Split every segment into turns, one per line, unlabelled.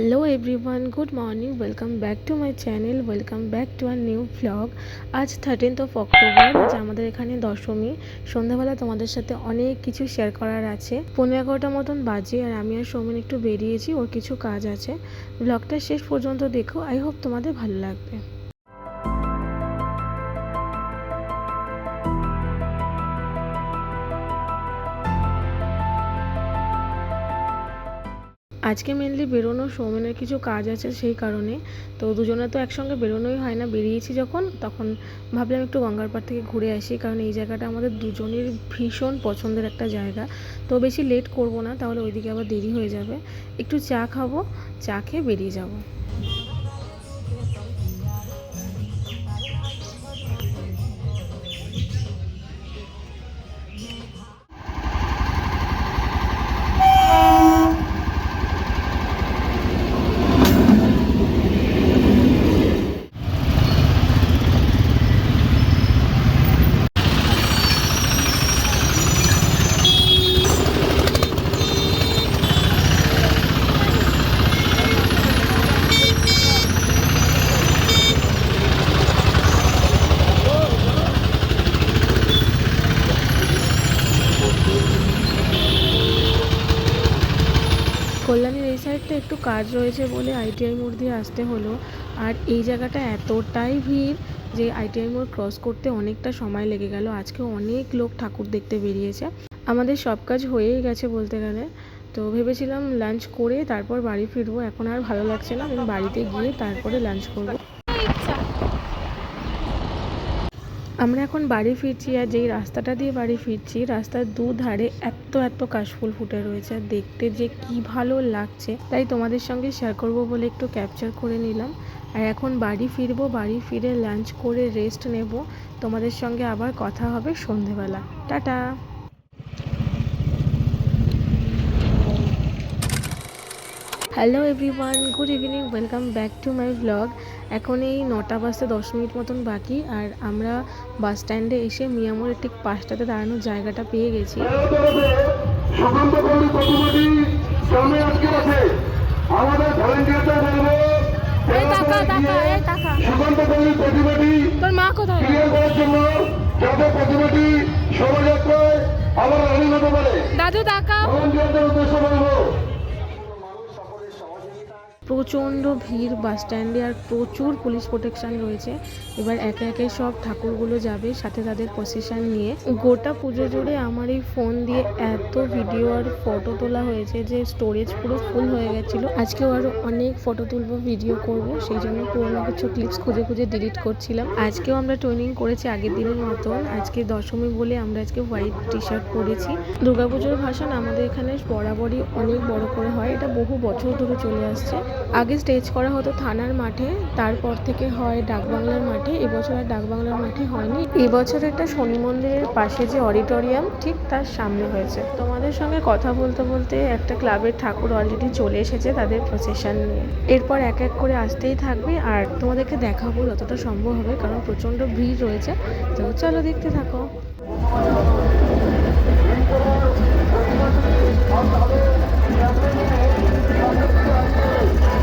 Hello everyone good morning welcome back to my channel welcome back to our new vlog আজ thirteenth of October আজ আমাদের এখানে দশমী। সন্ধ্যাবেলা তোমাদের সাথে অনেক কিছু শেয়ার করার আছে। পনেরো এগারোটা মতন বাজে আর আমি আর সৌমেন একটু বেরিয়েছি, ওর কিছু কাজ আছে। ব্লগটা শেষ পর্যন্ত দেখো। আই হোপ তোমাদের ভালো লাগবে। আজকে মেনলি বেরোনো, সৌমেনের কিছু কাজ আছে সেই কারণে। তো দুজনে তো একসঙ্গে বেরোনোই হয় না। বেরিয়েছি যখন, তখন ভাবলাম একটু গঙ্গার পাড় থেকে ঘুরে আসি, কারণ এই জায়গাটা আমাদের দুজনের ভীষণ পছন্দের একটা জায়গা। তো বেশি লেট করব না, তাহলে ওইদিকে আবার দেরি হয়ে যাবে। একটু চা খাব, চা খেয়ে বেরিয়ে যাব। কাজ রয়েছে বলে আইটিআই মোড় দিয়ে আসতে হলো। আর এই জায়গাটা এতটাই ভিড় যে আইটিআই মোড় ক্রস করতে অনেকটা সময় লেগে গেল। আজকে অনেক লোক ঠাকুর দেখতে বেরিয়েছে। আমাদের সব কাজ হয়েই গেছে বলতে গেলে। তো ভেবেছিলাম লাঞ্চ করে তারপর বাড়ি ফিরবো। এখন আর ভালো লাগছে না। আমি বাড়িতে গিয়ে তারপরে লাঞ্চ করব। আমরা এখন বাড়ি ফিরছি আর যেই রাস্তাটা দিয়ে বাড়ি ফিরছি, রাস্তার দুধারে এত এত কাশফুল ফুটে রয়েছে আর দেখতে যে কি ভালো লাগছে। তাই তোমাদের সঙ্গে শেয়ার করব বলে একটু ক্যাপচার করে নিলাম। আর এখন বাড়ি ফিরবো, বাড়ি ফিরে লাঞ্চ করে রেস্ট নেব। তোমাদের সঙ্গে আবার কথা হবে সন্ধেবেলা। Tata! Hello everyone good evening welcome back to my blog এখন এই নটা বাজতে দশ মিনিট মতন বাকি, আর আমরা বাস স্ট্যান্ডে এসে মিয়ামোড়ের ঠিক পাশটাতে দাঁড়ানোর জায়গাটা পেয়ে গেছি। তোর মা দাদু
বলব
প্রচণ্ড ভিড় বাস স্ট্যান্ডে আর প্রচুর পুলিশ প্রোটেকশন রয়েছে। এবার একে একে সব ঠাকুরগুলো যাবে, সাথে তাদের প্রসেশন নিয়ে। গোটা পুজো জুড়ে আমার এই ফোন দিয়ে এত ভিডিও আর ফটো তোলা হয়েছে যে স্টোরেজ পুরো ফুল হয়ে গেছিল। আজকেও আরও অনেক ফটো তুলবো ভিডিও করব, সেই জন্য পুরোনো কিছু ক্লিপস খুঁজে খুঁজে ডিলিট করছিলাম। আজকেও আমরা ট্রেনিং করেছি আগের দিনের মতন। আজকে দশমী বলে আমরা আজকে হোয়াইট টি শার্ট পরেছি। দুর্গাপুজোর ভাষণ আমাদের এখানে বরাবরই অনেক বড় করে হয়। এটা বহু বছর ধরে চলে আসছে। আগে স্টেজ করা হতো থানার মাঠে, তারপর থেকে হয় ডাকবাংলার মাঠে, এবছর আর ডাকবাংলার মাঠে হয়নি। এবছর একটা শনি মন্দিরের পাশে যে অডিটোরিয়াম, ঠিক তার সামনে হয়েছে। তোমাদের সঙ্গে কথা বলতে বলতে একটা ক্লাবের ঠাকুর অলরেডি চলে এসেছে তাদের প্রসেশন নিয়ে। এরপর এক এক করে আসতেই থাকবে, আর তোমাদেরকে দেখাবো যতটা সম্ভব হবে, কারণ প্রচণ্ড ভিড় রয়েছে। তো চলো দেখতে থাকো।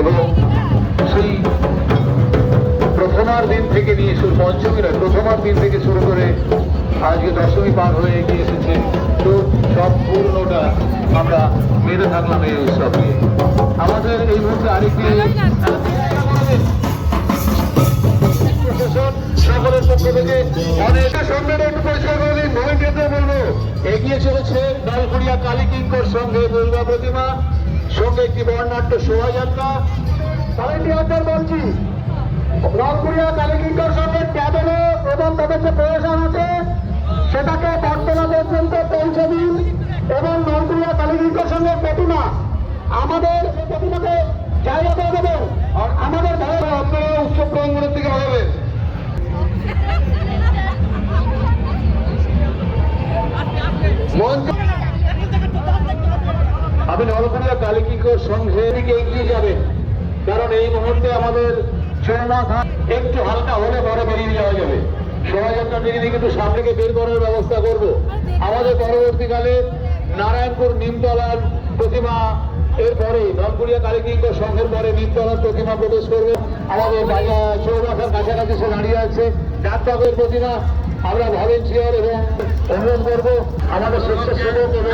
এবং সেই প্রথমার দিন থেকে নিয়ে শুরু পঞ্চমী নয় প্রথমার দিন থেকে শুরু করে আজকে দশমী পার হয়ে এগিয়ে এসেছে। তো সম্পূর্ণটা আমরা মেরে থাকলাম এই উৎসব নিয়ে আমাদের এই মুহূর্তে আরেকটি সকলের পক্ষ থেকে অনেক সঙ্গে একটু পরিষ্কার করে দিন। ভলেন্টিয়ারদের বলব, এগিয়ে চলেছে ডালকুড়িয়া কালী কিঙ্কর সঙ্গে দুর্গা প্রতিমা। সঙ্গে একটি বর্ণাঢ্য শোভাযাত্রা। কালেন্ডি আচার বলছি রংপুরিয়া কালীকিঙ্কর সঙ্গে ট্যাবেলে এবং তাদের যে প্রয়োজন আছে সেটাকে বটতলা পর্যন্ত পৌঁছে দিন এবং রংপুরিয়া কালীকিঙ্কর সঙ্গে প্রতিমা আমাদের প্রতিমাকে জায়গা করে দেবেন। আর আমাদের ভালো আপনারা উৎসব প্রাঙ্গণের দিকে হবে কালিকিকর সংঘের দিকে এগিয়ে যাবেন কারণ এই মুহূর্তে আমাদের চৌমাথা একটু হালকা হলে পরে বেরিয়ে যাওয়া যাবে। শোভাযাত্রা বেরিয়ে একটু সামনেকে বের করার ব্যবস্থা করব। আমাদের পরবর্তীকালে নারায়ণপুর নিমতলার প্রতিমা, এরপরে নলকুড়িয়া কালিকিঙ্কর সংঘের পরে নিমতলার প্রতিমা প্রবেশ করবে। আমাদের চৌমাথার কাছাকাছি সে দাঁড়িয়ে আছে। ডাক্তারের প্রতিমা আমরা ভলেন্টিয়ার এবং অনুরোধ করব আমাদের স্বেচ্ছাসেবক এবং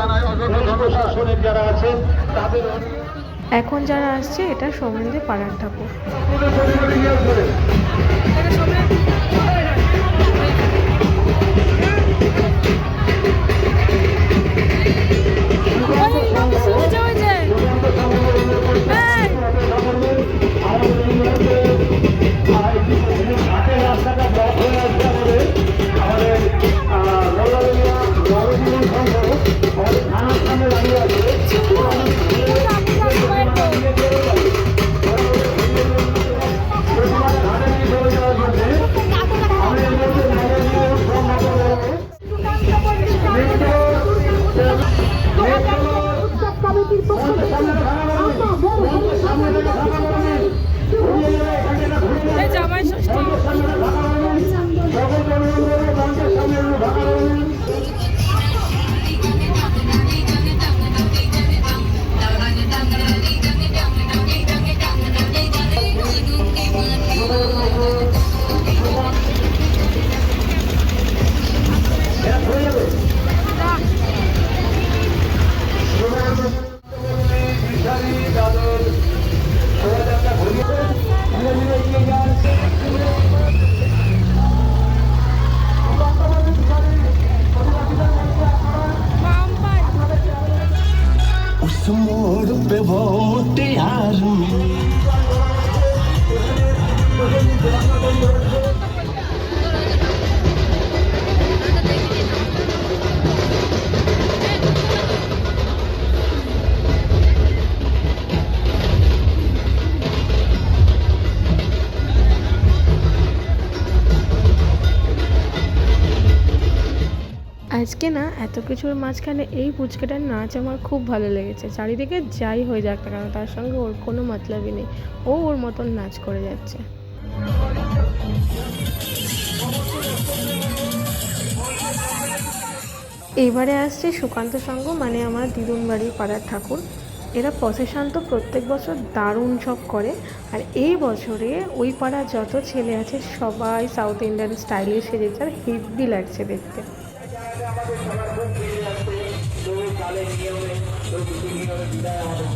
প্রশাসনের যারা আছেন তাদের
এখন যারা আসছে এটা সমন্ধে পাড়ার ঠাকুর।
রাস্তাটা ব্লক হয়ে
জামাই না, এত কিছুর মাঝখানে এই পুচকেটার নাচ আমার খুব ভালো লেগেছে। চারিদিকে যাই হয়ে যাক না কেন, তার সঙ্গে ওর কোনো মতলবই নেই। ও ওর মতন নাচ করে যাচ্ছে। এবারে আসছে সুকান্ত সংঘ মানে আমার দিদুন বাড়ি পাড়ার ঠাকুর। এরা প্রসেশন তো প্রত্যেক বছর দারুণ সব করে, আর এই বছরে ওই পাড়ার যত ছেলে আছে, সবাই সাউথ ইন্ডিয়ান স্টাইলে সেজেছে, আর হেভি লাগছে দেখতে।
আছে সবার খুব
ফিরে আসছে তো কালের
নিয়মে তো কিছু নিয়মে বিদায় আমাদের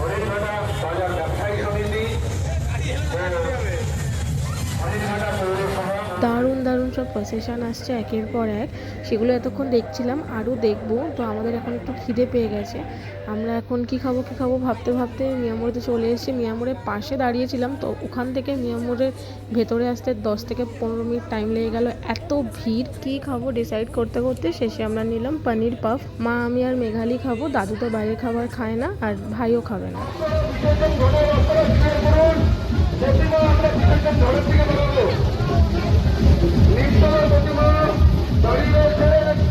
হরিণঘাটা বাজার ব্যবসায়ী সমিতি ও হরিণঘাটা পৌরসভা
দারুণ দারুণ সব প্রসেশন আসছে একের পর এক, সেগুলো এতক্ষণ দেখছিলাম, আরও দেখব। তো আমাদের এখন একটু খিদে পেয়ে গেছে। আমরা এখন কি খাব কি খাব ভাবতে ভাবতে মিয়ামোড়েতে চলে এসেছি। মিয়ামোড়ের পাশে দাঁড়িয়েছিলাম, তো ওখান থেকে মিয়ামোড়ের ভেতরে আসতে দশ থেকে পনেরো মিনিট টাইম লেগে গেল। এত ভিড়, কি খাব ডিসাইড করতে করতে শেষে আমরা নিলাম পনির পাফ মা, আমি আর মেঘালি খাব, দাদু তো বাইরে খাবার খায় না, আর ভাইও খাবে না।
আমরা দাঁড়িয়ে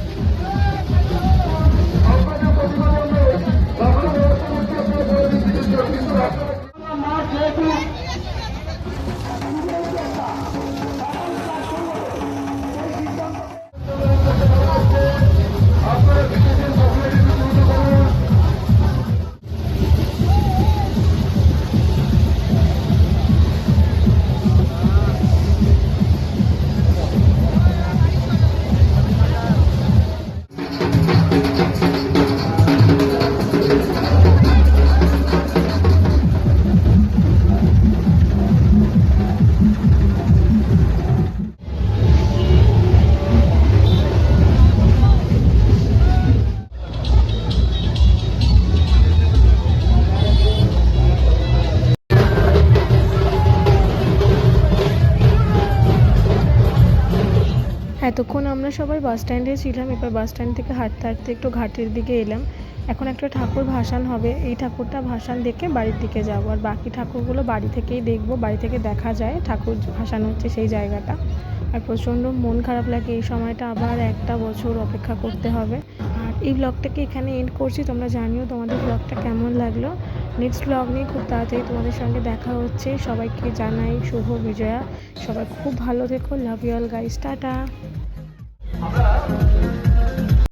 এতক্ষণ আমরা সবাই বাস স্ট্যান্ডে ছিলাম, এবার বাস স্ট্যান্ড থেকে হাঁটতে হাঁটতে একটু ঘাটের দিকে এলাম। এখন একটা ঠাকুর ভাসান হবে, এই ঠাকুরটা ভাসান দেখে বাড়ির দিকে যাব। আর বাকি ঠাকুরগুলো বাড়ি থেকেই দেখব, বাড়ি থেকে দেখা যায় ঠাকুর ভাসান হচ্ছে সেই জায়গাটা। আর প্রচণ্ড মন খারাপ লাগে, এই সময়টা আবার একটা বছর অপেক্ষা করতে হবে। আর এই ব্লগটাকে এখানে এন্ড করছি, তোমরা জানিও তোমাদের ব্লগটা কেমন লাগল। নেক্সট ব্লগ নিয়ে খুব তাড়াতাড়ি তোমাদের সঙ্গে দেখা হচ্ছে। সবাইকে জানাই শুভ বিজয়া। সবাই খুব ভালো থেকো love you all guys tata.
আমরা